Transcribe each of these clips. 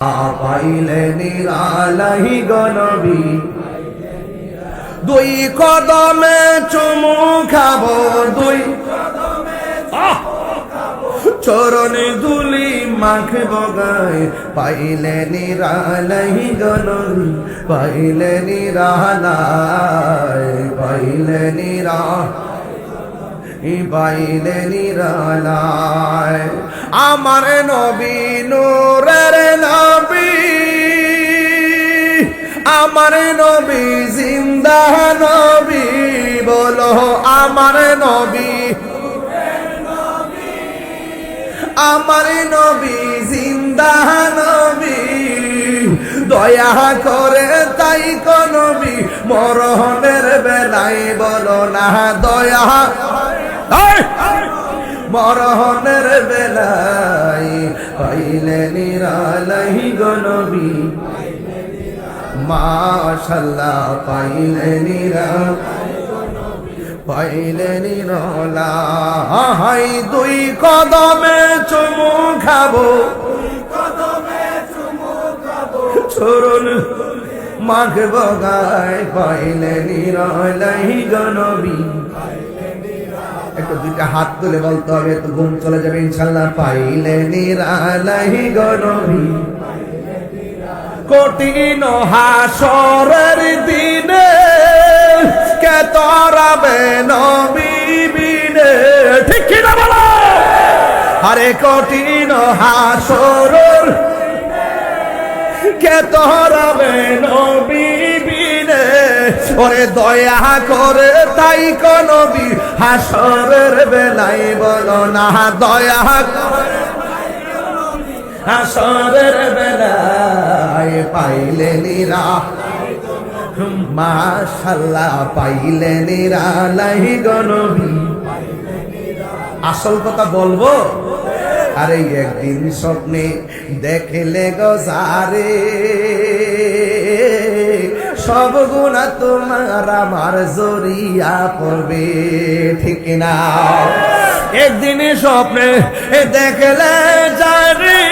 পাইলে নিরালাহি গনবী দুই কদমে চুমু খাব দুই। চরণে দুলি মাখে বগায় পাইলে নিরালাহি গনবী পাইলে নিরালায়, পাইলে নিরা পাইলে নিরালায় আমার নবী নূরের নবী, আমার নবী জিন্দা নবী, বলো আমার নবী আমার নবী জিন্দা নবী, দয়া করে তাই নবী মরহনের বেলায় বলো না দয়া! মরহনের বেলায় পাইলে নিরালাই গনবী মাশাল্লাহ, পাইলে নিরা পাইলে নিরলা হাই দুই কদমে চুমু খাব। চরণ মাঘ বগায় পাইলে নিরলাই গনবী একটু দুইটা হাত তুলে বলতে হবে তো ঘুম চলে যাবে ইনশাল্লাহ পাইলে গনবী কঠিন হাসরের দিনে কে তরাবে ঠিক কি না বলো? আরে কঠিন হাসরের কে তরাবে নবীবিনে ওরে দয়া করে তাই নবী হাসরের বেলায় বলো না, দয়া হাসরের বেলায় পাইলে নিরা। মাশাল্লাহ, পাইলে নিরালাই গনবী। আসল কথা বলব? আরে একদিন স্বপ্নে দেখলে গজারে সব গুণা তোমার আমার জরিয়া পড়বে ঠিক না? একদিন স্বপ্নে দেখলে জারি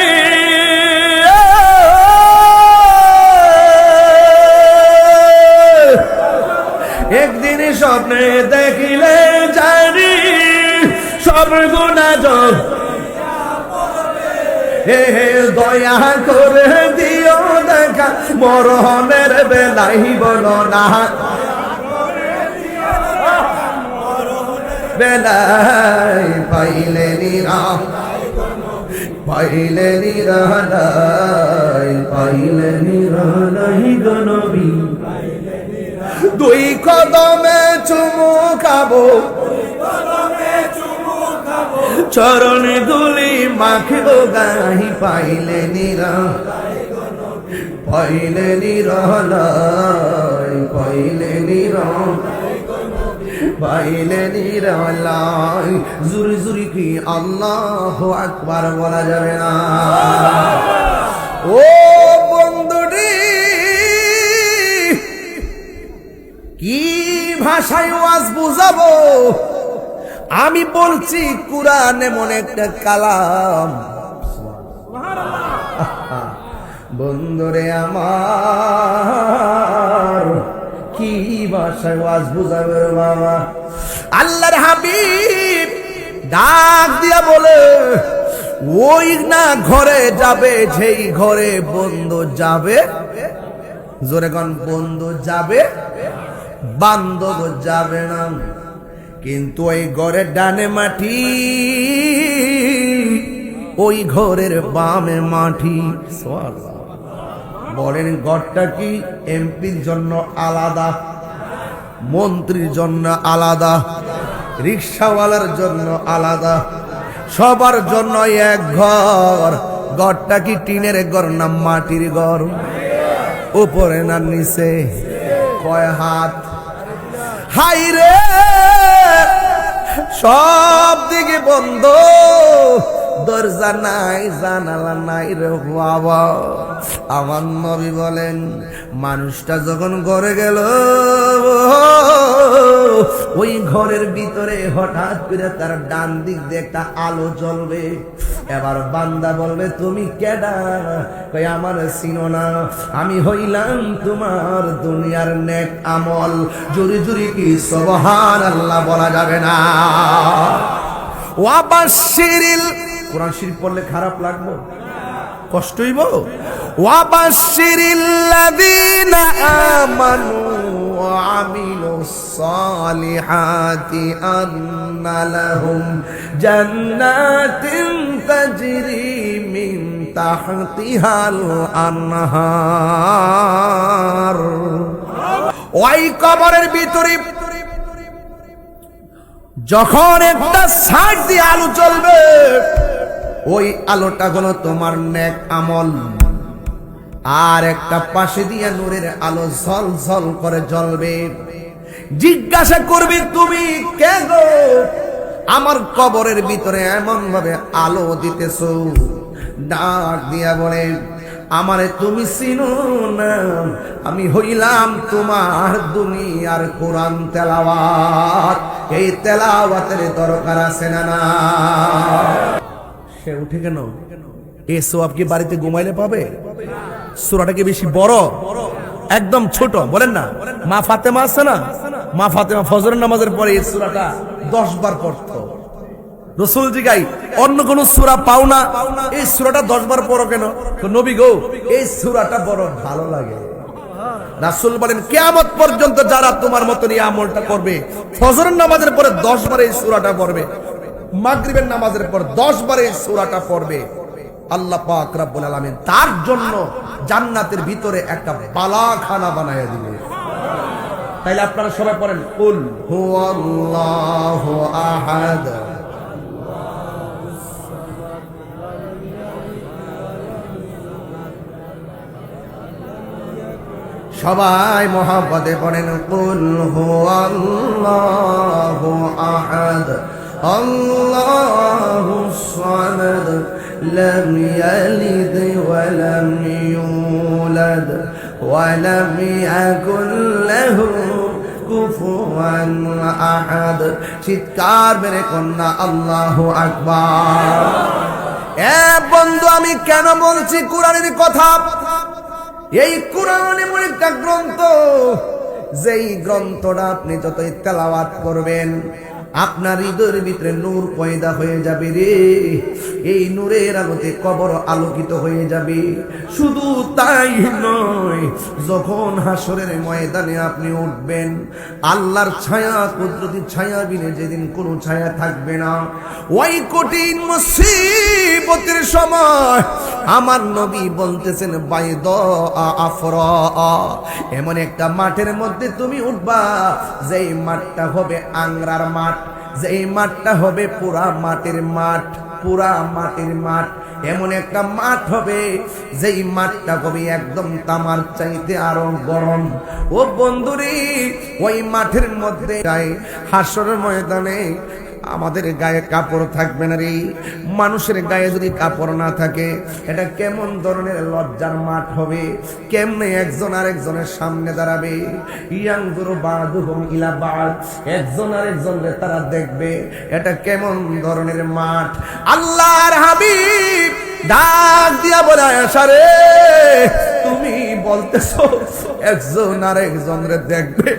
একদিন স্বপ্নে দেখিলে জানি, সব গুণা যোগ হে দয়া করে দিও দেখা মরহনের বেলাই বলো না। বেলাই পাইলে নিরা পাইলে নিরালাই পাইলে নিরালাই গনবী দুই কদমে চুমু খাব চরণে দুলি মাখিব গাহি, পাইলে নিরা পাইলে নিরলাই পাইলে নিরা পাইলে নিরলাই জুরি জুরি কি আল্লাহ আকবার বলা যাবে না? ও বন্ধুটি, কি ভাষায় ওয়াজ বুঝাবো? আমি বলছি, কোরআন এমন একটা কালাম। বন্ধুরে আমার, কি ভাষায় ওয়াজ বুঝাবে বাবা? আল্লাহর হাবিব ডাক দিয়া বলে, ওই না ঘরে যাবে, যেই ঘরে বন্ধু যাবে। জোরে কোন, বন্ধু যাবে বান্ধব যাবে না। কিন্তু ওই ঘরের ডানে মাটি, ওই ঘরের বামে মাটি। বলেন, ঘরটা কি এমপির জন্য আলাদা, মন্ত্রীর জন্য আলাদা, রিক্সাওয়ালার জন্য আলাদা? সবার জন্য এক ঘর। ঘরটা কি টিনের ঘর না মাটির ঘর? উপরে না নিচে? কয় হাত? হাই রে! সব দিকে বন্ধ। দরজা নাই জানালা নাই রে বাবা। আমার নবী বলেন, মানুষটা যখন ঘরে গেল, ওই ঘরের ভিতরে হঠাৎ করে তার ডান দিক দিয়ে একটা আলো জ্বলবে। এবার বান্দা বলবে, তুমি কেডা? কই আমার চিনো না। আমি হইলাম তোমার দুনিয়ার নেক আমল। জুরি জুরি কি সবহান আল্লাহ বলা যাবে না? ওয়াবাশিরিল কোরআন শরীফ পড়লে খারাপ লাগবো? কষ্ট হইব ওয়াবাসিরিল্লাযীনা আমানু ওয়া আমিলুস সালিহাতি আন্না লাহুম জান্নাতিন তাজরি মিন তাহতিহাল আনহার। ওই কবরের ভিতরে যখন একটা সাইড দিয়ে আলো চলবে ওই আলোটা হলো তোমার নেক আমল। আর একটা পাশে দিয়ে নূরের আলো ঝল ঝল করে জ্বলবে। জিজ্ঞাসা করবে, তুমি কে গো? আমার কবরের ভিতরে এমন ভাবে আলো দিতেছ? ডাক দিয়া বলে, আমারে তুমি চিনো না, আমি হইলাম তোমার দুনিয়ার কোরআন তেলাওয়াত। এই তেলাওয়াতের দরকার আছে না না? সে উঠে কেন? এ সোয়াব কি বাড়িতে ঘুমাইলে পাবে? সুরাটা কি বেশি বড়? একদম ছোট, বলেন না। মা ফাতেমা আছে না? মা ফাতেমা ফজরের নামাজের পরে এই সুরাটা দশ বার পড়তো। রসুল জিগাই অন্য কোন সুরা পাও না। এই সুরাটা দশ বার পড়ো কেন? নবী গো, এই সুরাটা বড় ভালো লাগে। রাসুল বলেন, কেয়ামত পর্যন্ত যারা তোমার মতন এই আমলটা করবে, ফজরের নামাজের পরে দশ বার এই সুরাটা পড়বে, মাগরিবের নামাজের পর দশ বার এই সুরাটা পড়বে। আল্লাহ পাক রাব্বুল আলামিন তার জন্য জান্নাতের ভিতরে একটা বালাখানা বানায় দিবে। তাইলে আপনারা সবাই পড়েন, কুল হুয়াল্লাহু আহাদ। সবাই মহাব্বতে পড়েন, কুল হু আল্লাহু আহাদ, আল্লাহু সামাদ, লাম ইয়ালিদ ওয়া লাম ইউলাদ, ওয়া লাম ইয়াকুল লাহু কুফুয়ান আহাদ। চিৎকার মেরে কন্যা, আল্লাহু আকবার। এ বন্ধু, আমি কেন বলছি কোরআনের কথা? এই কোরআন এমন একটা গ্রন্থ, যেই গ্রন্থটা আপনি যতই তেলাওয়াত করবেন, আপনার হৃদয়ের ভিতরে নূর পয়দা হয়ে যাবে রে। এই নূরের আলোতে কবর আলোকিত হয়ে যাবে। শুধু তাই নয়, যখন হাসরের ময়দানে আপনি উঠবেন, আল্লাহর ছায়া, কুদরতি ছায়া বিনে যেদিন কোনো ছায়া থাকবে না। ওই কঠিন মুসিবতের সময় আমার নবী বলতেছেন, বাইদ আফর। এমন একটা মাঠের মধ্যে তুমি উঠবা, যেই মাঠটা হবে আংরার মাঠ, যেই মাঠটা হবে পুরা মাটির মাঠ, পুরা মাটির মাঠ। এমন একটা মাঠ হবে, যেই মাঠটা হবে একদম তামার চাইতে আরও গরম। ও বন্ধুরি, ওই মাঠের মধ্যে হাসর ময়দানে আমাদের গায়ে কাপড় থাকবে না রে। মানুষের গায়ে যদি কাপড় না থাকে, এটা কেমন ধরনের লজ্জার মাঠ হবে? কেমনে একজন আরেকজনের সামনে দাঁড়াবে? ইয়াং গুরু বাদুহম ইলা বাদ, একজন আরেকজনকে তারা দেখবে। এটা কেমন ধরনের মাঠ? আল্লাহর হাবিব ডাক দিয়া বলে আসারে বলতেছো? একজন আর একজন রে দেখবে,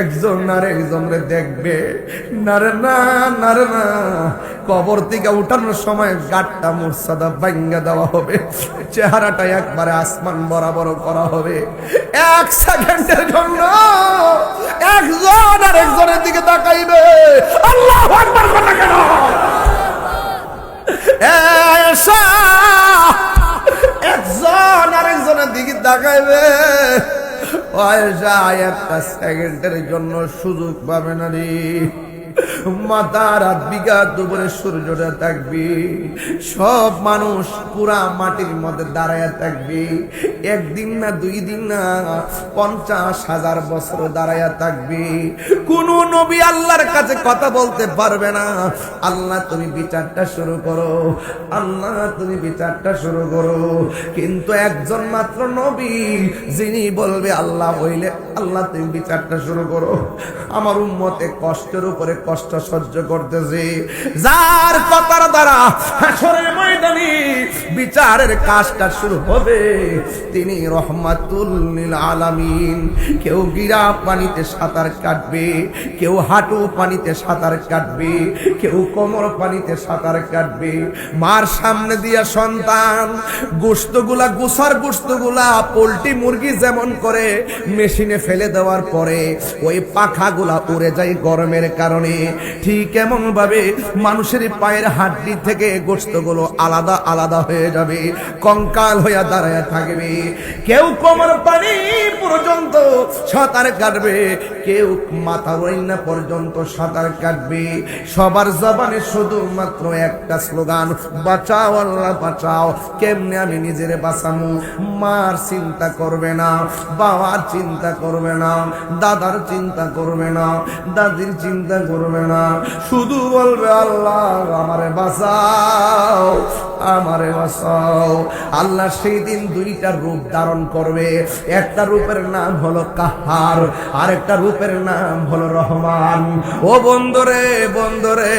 একজন আর একজন রে দেখবে। না রে না না রে না, কবর থেকে উঠানোর সময় গাটটা মুর্সাদা ভাঙ্গা দেওয়া হবে, চেহারাটা একবারে আসমান বরাবর করা হবে। এক সেকেন্ডের জন্য একজন আর একজনের দিকে তাকাইবে। আল্লাহ আকবার, কথা কেন? এসা! একজন আরেকজনের দিকে তাকাইবে। একটা সেকেন্ডের জন্য সুযোগ পাবে না রে। মাথা রাত বিঘা দুপুরে সূর্যটা থাকবে। সব মানুষ পুরা মাটির মধ্যে দাঁড়ায় থাকবে। একদিন না, দুই দিন না, পঞ্চাশ হাজার বছর দাঁড়ায় থাকবে। কোন নবী আল্লাহর কাছে কথা বলতে পারবে না। আল্লাহ, তুমি বিচারটা শুরু করো। আল্লাহ, তুমি বিচারটা শুরু করো। কিন্তু একজন মাত্র নবী, যিনি বলবে, আল্লাহ হইলে আল্লাহ তুমি বিচারটা শুরু করো। আমার উম্মতে কষ্টের উপরে কষ্ট সহ্য করতেছে। যার কথার দ্বারা হাসরের ময়দানে বিচারের কাজটা শুরু হবে, তিনি রহমাতুল আলামিন। কেউ গিরা পানিতে সাঁতার কাটবে, কেউ হাঁটু পানিতে সাঁতার কাটবে, কেউ কোমর পানিতে সাঁতার কাটবে। মার সামনে দিয়া সন্তান গোস্তগুলা গুসার গোস্তগুলা পোলট্রি মুরগি যেমন করে, মেশিনে ফেলে দেওয়ার পরে ওই পাখাগুলা উড়ে যায় গরমের কারণে। ঠিক এমন ভাবে মানুষের পায়ের হাড্ডি থেকে গোস্তগুলো আলাদা আলাদা হয়ে যাবে, কঙ্কাল হইয়া দাঁড়ায় থাকবে। কেউ কোমর পানি পর্যন্ত সাঁতার কাটবে, কেউ মাথা বইনা পর্যন্ত সাঁতার কাটবে। সবার জবানে শুধুমাত্র একটা স্লোগান, বাঁচাও আল্লাহ, বাঁচাও। কেমনে আমি নিজের বাঁচামু? মার চিন্তা করবে না, বাবার চিন্তা করবে না, দাদার চিন্তা করবে না, দাদির চিন্তা করবে না। শুধু বলবে, আল্লাহ, আমারে বাঁচাও আমারে বাঁচাও। আল্লাহ সেই দিন দুইটা রূপ ধারণ করবে। একটা রূপের নাম হলো কাহার আর একটা রূপের নাম হলো রহমান। ও বন্ধুরে বন্ধুরে,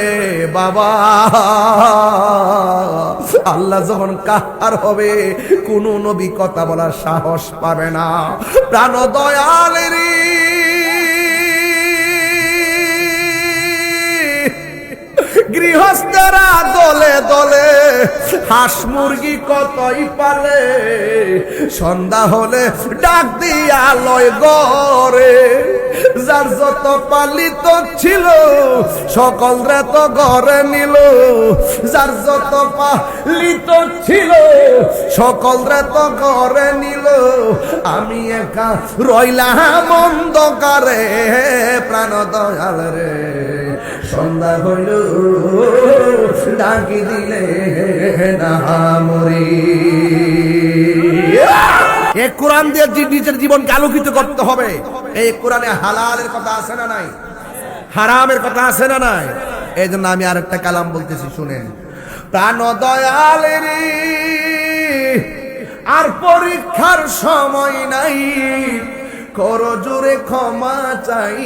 বাবা, আল্লাহ যখন কাহার হবে, কোন নবী কথা বলার সাহস পাবে না। প্রাণ দয়ালেরই গৃহস্থরা দলে দলে হাঁস মুরগি কতই পালে? সন্ধ্যা হলে ডাক দিয়া লয় গরে যার যত পালিত ছিল, সকল রে তো ঘরে নিল। যার যত পালিত ছিল, সকল রে তো ঘরে নিল। আমি একা রইলাম অন্ধকারে প্রাণ দয়াল রে। সন্ধ্যা হইল, ডাকি দিলে না মরি। এই কোরআন দিয়ে নিজের জীবনকে আলোকিত করতে হবে। এই কোরআনে হালালের কথা আছে না নাই? হারামের কথা আছে না নাই? এই জন্য আমি আরেকটা কালাম বলতেছি, শুনেন। প্রাণ দয়ালের আর পরীক্ষার সময় নাই। করো জোরে ক্ষমা চাই।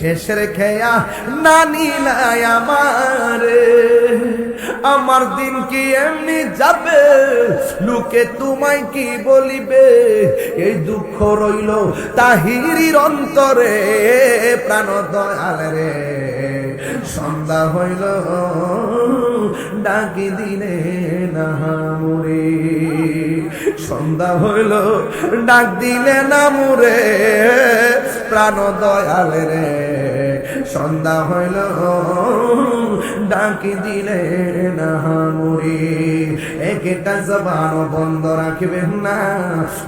শেষের খেয়া নানি নাই আমার। আমার দিন কি এমনি যাবে? লোকে তোমায় কি বলিবে? এই দুঃখ রইল তাহিরির অন্তরে প্রাণ দয়াল রে। সন্ধ্যা হইল, ডাকি দিলে না মুরে। সন্ধ্যা হইল, ডাক দিলে না মুরে প্রাণ দয়াল রে। সন্ধ্যা হইল, ডাকি দিলে না মুরে একটা জবান বন্ধ রাখবেন না,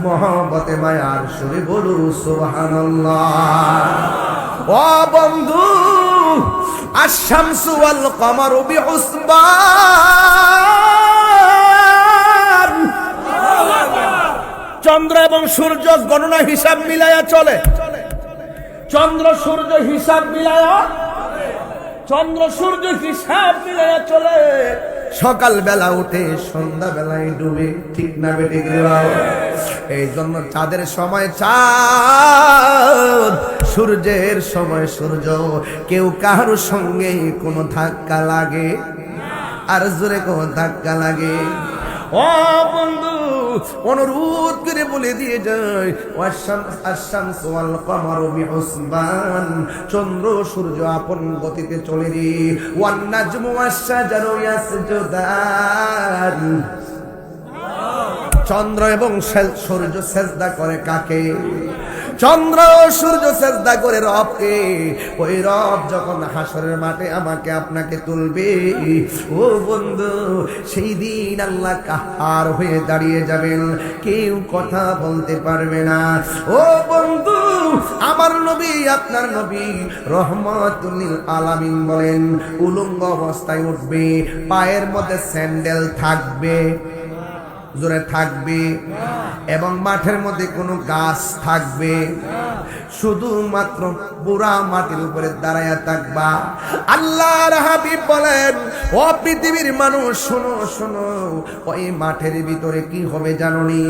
মহব্বতে মায়ার সুরে বলু, সুবহানাল্লাহ। বন্ধু আশামসু ওয়াল কমারু বিউসবান চন্দ্র এবং সূর্য গণনা হিসাব মিলায়া চলে। চন্দ্র সূর্য হিসাব মিলায়া চন্দ্র সূর্য হিসাব মিলায়া চলে। সকাল বেলা উঠে সন্ধ্যা বেলায় ডুবে ঠিক না বেটে এই জন্য চাঁদের সময় চাঁদ সূর্যের সময় সূর্য। কেউ কারোর সঙ্গে কোনো ধাক্কা লাগে? আর জোরে কোনো ধাক্কা লাগে? ও বন্ধু অনুরোধ করে বলে দিয়ে যায় চন্দ্র, সূর্য আপন গতিতে চলে রে। ওয়ান নাজমু ওয়াশ-শাজারু ইয়াসজুদান। চন্দ্র এবং সূর্য সেজদা করে কাকে? চন্দ্র সূর্য সেজদা করে রবকে, ওই রব যখন হাসরের মাঠে আমাকে আপনাকে তুলবে, ও বন্ধু, সেই দিন আল্লাহ কাহার হয়ে দাঁড়িয়ে যাবেন, কেউ কথা বলতে পারবে না। ও বন্ধু, আমার নবী, আপনার নবী রহমতুল্লিল আলামিন বলেন, উলঙ্গ অবস্থায় উঠবে, পায়ের মধ্যে স্যান্ডেল থাকবে। জোরে থাকবে এবং মাঠের মধ্যে কোনো গাছ থাকবে। শুধুমাত্র বুড়া মাটির উপরে দাঁড়ায়া থাকবা। আল্লাহর হাবিব বলেন, ও পৃথিবীর মানুষ, শোনো শোনো ওই মাঠের ভিতরে কি হবে জানোনি?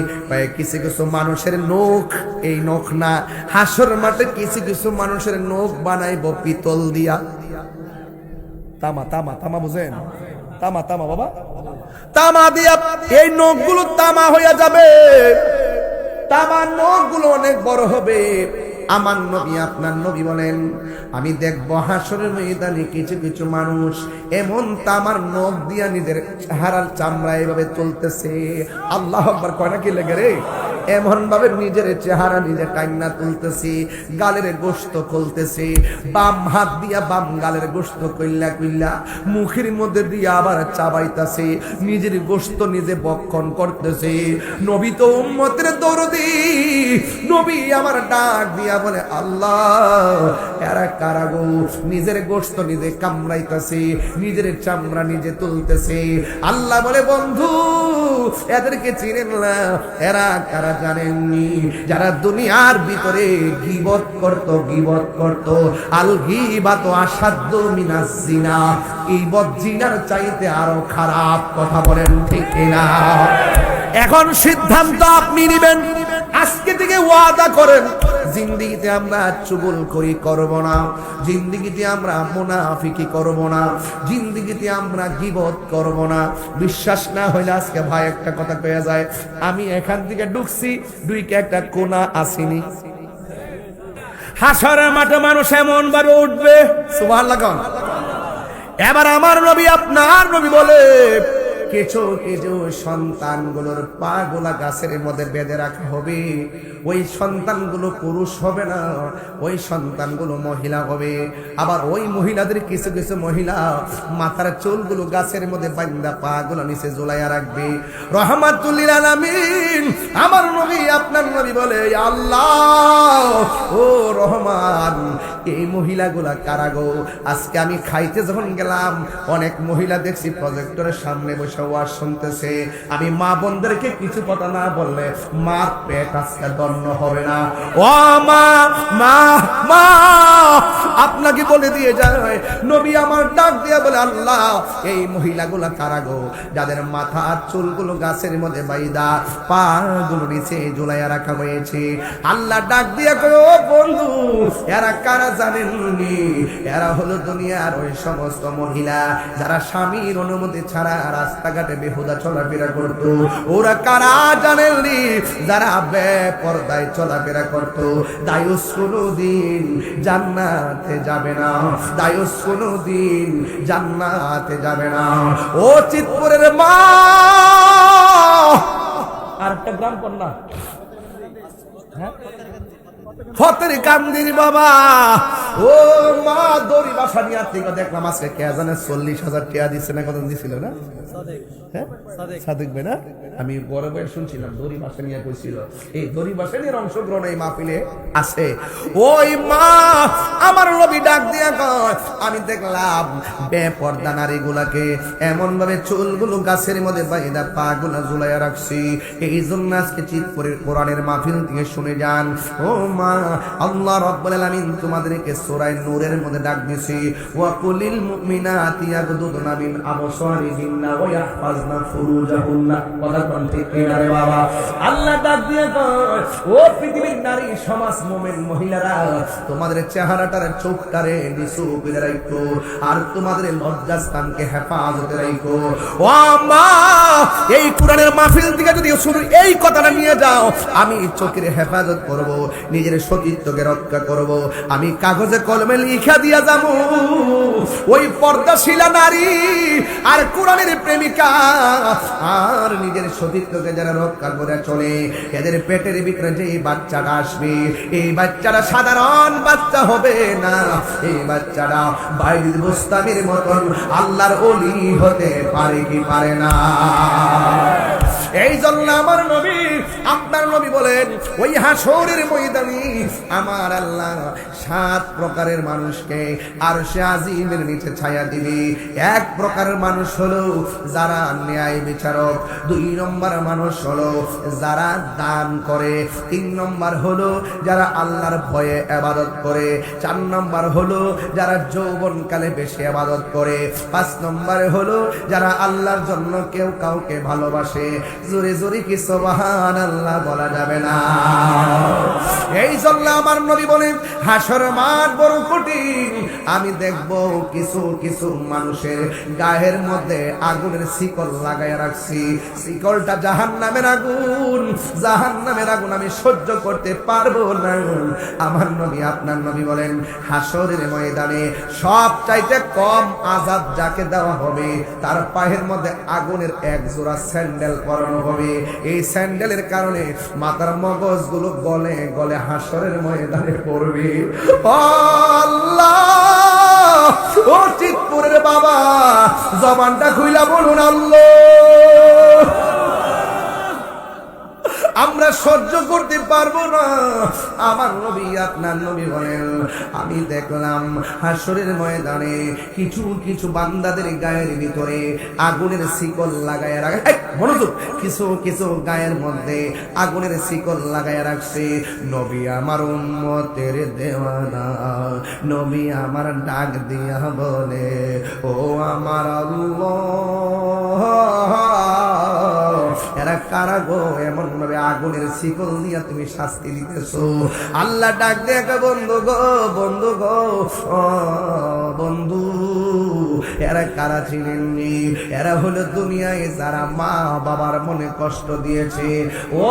কিছু কিছু মানুষের নখ, এই নখ না, হাসর মাঠে কিছু কিছু মানুষের নখ বানাইব পিতল দিয়া। তামা তামা তামা বুঝেন? তামা তামা, বাবা। তামা দিয়া এই নখগুলো তামা হইয়া যাবে। তামা নখগুলো অনেক বড় হবে। আমার নবী, আপনার নবী বলেন, আমি দেখব হাসরের ময়দানে কিছু কিছু মানুষ, এমন তামার নখ দিয়া নিজের হারার চামড়া এভাবে তুলতেছে। আল্লাহ আকবার, কয় না কি লেগে রে? এমন ভাবে নিজের চেহারা নিজে টাইনা তুলতেছি, গালের গোস্ত খুলতেছি, বাম হাত দিয়া বাম গালের গোস্ত কইলা কইলা, মুখের মধ্যে দিয়া আবার চাবাইতাছে, নিজের গোস্ত নিজে বক্ষণ করতেছে। নবী তো উম্মতের দরদি, নবী আমার ডাক দিয়া বলে, আল্লাহ, এরা কারা গো? নিজের গোস্ত নিজে কামড়াইতেছে, নিজের চামড়া নিজে তুলতেছে। আল্লাহ বলে, বন্ধু, এদেরকে চিনেন না। এরা কারা জানেননি? যারা দুনিয়ার ভিতরে গিবত করত গিবত করত। আল গিবাত আসাধ্য মিনাস জিনা গিবত চাইতে আরও খারাপ কথা বলেন ঠিক না এখন সিদ্ধান্ত আপনি নেবেন। আজকে থেকে ওয়াদা করেন। জিন্দিগিতে আমরা চুগল করি করব না। জিন্দিগিতে আমরা মুনাফিকি করব না। জিন্দিগিতে আমরা গিবত করব না। বিশ্বাস না হইলে আজকে ভাই একটা কথা কয়ে যায়, আমি এখান থেকে ঢুকছি, দুইকে একটা কোনা আসিনি। হাসরের মাঠে মানুষ এমন ভাবে উঠবে, সুবহানাল্লাহ এবার আমার নবী, আপনার নবী বলে কিছু কিছু সন্তানগুলোর পা গোলা গাছের মধ্যে বেঁধে রাখা হবে। ওই সন্তানগুলো পুরুষ হবে না, ওই সন্তানগুলো মহিলা হবে। আবার ওই মহিলাদের কিছু কিছু মহিলা মাথার চুলগুলো গাছের মধ্যে বান্দা পা গুলো নিচে ঝুলাইয়া রাখবে। রহমাতুল্লিল আলামিন, আমার নবী, আপনার নবী বলে, আল্লাহ, ও রহমান এই মহিলাগুলা কারাগো আজকে আমি খাইতে যখন গেলাম, অনেক মহিলা দেখছি প্রজেক্টরের সামনে বসে ওয়াজ শুনতেছে। আমি মা বোনদেরকে কিছু কথা না বললে মা পেট আজকে দন্ন হবে না। ও মা মা মা, আপনাকে বলে দিয়ে যায়, নবী আমার ডাক দিয়ে বলে, আল্লাহ, এই মহিলাগুলা কারা গো? যাদের মাথা আর চুলগুলো গাছের মধ্যে বাইদা পা গুলো নিচে ঝুলাইয়া রাখা হয়েছে। আল্লাহ ডাক দিয়ে ও বন্ধু, এরা কারা জানেননি। এরা হলো দুনিয়ার ওই সমস্ত মহিলা, যারা স্বামীর অনুমতি ছাড়া রাস্তাঘাটে বেহুদা চলাফেরা করত। ওরা কারা জানেননি? যারা চলাফেরা করত। দায়ুস কোনোদিন জান্নাতে যাবে না। দায়ুস কোনোদিন জান্নাতে যাবে না। ও চিতপুরের মা! আর একটা গ্রাম কন্যা হ্যাঁ? ফতের কান্দির বাবা। ও মা দড়ি বাসা নিয়ে থেকে দেখলাম আজকে কে জানে চল্লিশ হাজার টাকা দিচ্ছে না কত দিছিল না? হ্যাঁ? না? আমি ভাই শুনছিলাম দড়ি বাসা নিয়ে কইছিল। এই দড়ি বাসা নিয়ে অংশগ্রহণ এই মাহফিলে আছে। ওই মা আমার নবী ডাক দিয়া কয় আমি দেখলাম বেপর্দা নারীগুলাকে এমন ভাবে চুলগুলো গাছের মধ্যে বাইদা পা গুলা ঝুলাইয়া রাখছি। এই জন্য আজকে চিৎপুরের কোরআনের মাহফিল থেকে শুনে যান। ও মা আল্লাহ রাব্বুল আলামিন তোমাদেরকে সূরা নূরের মধ্যে ডাক দিছি ওয়া কুলিল মুমিনাতি ইয়াগদুদনা মিন আবসারিহিন্না ওয়া ইয়াহফাজনা ফুরুজাহুন্না। কথা কোন ঠিক বাবা? আল্লাহ ডাক দিয়ে কয়, ও পৃথিবীর নারী, সমাজ, মুমিন, মহিলারা, তোমাদের চেহারাটার চোখটারে নিচু করে রাখো আর তোমাদের হেফাজতে রাখো ও মা এই কোরআনের মাহফিল থেকে যদি শুধু এই কথাটা নিয়ে যাও, আমি চোখের হেফাজত করব, নিজের সতীত্বকে রক্ষা করব? আমি কাগজে কলমে লিখা দিয়া যাব। ওই পর্দাশীলা নারী আর কোরআনের প্রেমিকা আর নিজের সতীত্বকে যারা রক্ষা করে চলে, এদের পেটের ভিতরে যে বাচ্চাটা আসবে, এই বাচ্চাটা সাধারণ বাচ্চা হবে না। এই বাচ্চাটা বাইরের গোস্তামির মতন আল্লাহর অলি হতে পারে কি পারে না? এই জন্য আমার নবী আপনার বলেন ওই হাসরের ময়দানে আমার আল্লাহ সাত প্রকারের মানুষকে আর সে আজিমের নিচে ছায়া দিবে। এক প্রকারের মানুষ হলো যারা ন্যায় বিচারক, দুই নম্বর মানুষ হলো যারা দান করে, তিন নম্বর হলো যারা আল্লাহর ভয়ে আবাদত করে, চার নম্বর হলো যারা যৌবনকালে বেশি আবাদত করে, পাঁচ নম্বরে হলো যারা আল্লাহর জন্য কেউ কাউকে ভালোবাসে। জোরে জোরে কি সোবাহান আল্লাহ বলা যাবে? না। এই জন্য আমার নবী বলেন হাসর মাঠ বড় কঠিন। আমি দেখব কিছু কিছু মানুষের গায়ের মধ্যে আগুনের শিকল লাগাই রাখছি। শিকলটা জাহান নামের আগুন। জাহান নামের আগুন আমি সহ্য করতে পারব না। আমার নবী, আপনার নবী বলেন, হাসরের ময়দানে সব চাইতে কম আজাদ যাকে দেওয়া হবে, তার পায়ের মধ্যে আগুনের এক জোড়া স্যান্ডেল পরানো হবে। এই স্যান্ডেলের কারণে মাথার মগজগুলো গলে গলে হাসরের ময়দানে পড়বে। আল্লাহ, ও চিতপুরের বাবা, জবানটা খুইলা বলুন আল্লাহ। আমরা সহ্য করতে পারব না। আমার নবী, আপনার নবী বলেন, আমি দেখলাম হাসরের ময়দানে কিছু কিছু বান্দাদের গায়ের ভিতরে আগুনের শিকল লাগায় রাখে। মনোযোগ, কিছু কিছু গায়ের মধ্যে আগুনের শিকল লাগায় রাখছে। নবী আমার উম্মতের দেওয়ানা, নবী আমার ডাক দিয়া বলে, ও আমার আল্লাহ এরা কারা গো? এমন ভাবে আগুনের শিকল দিয়া তুমি শাস্তি দিতেছো। আল্লাহ ডাক দেখ বন্ধু গো বন্ধু গো বন্ধু, এরা কারা ছিলেননি এরা হলো দুনিয়ায় যারা মা বাবার মনে কষ্ট দিয়েছে। ও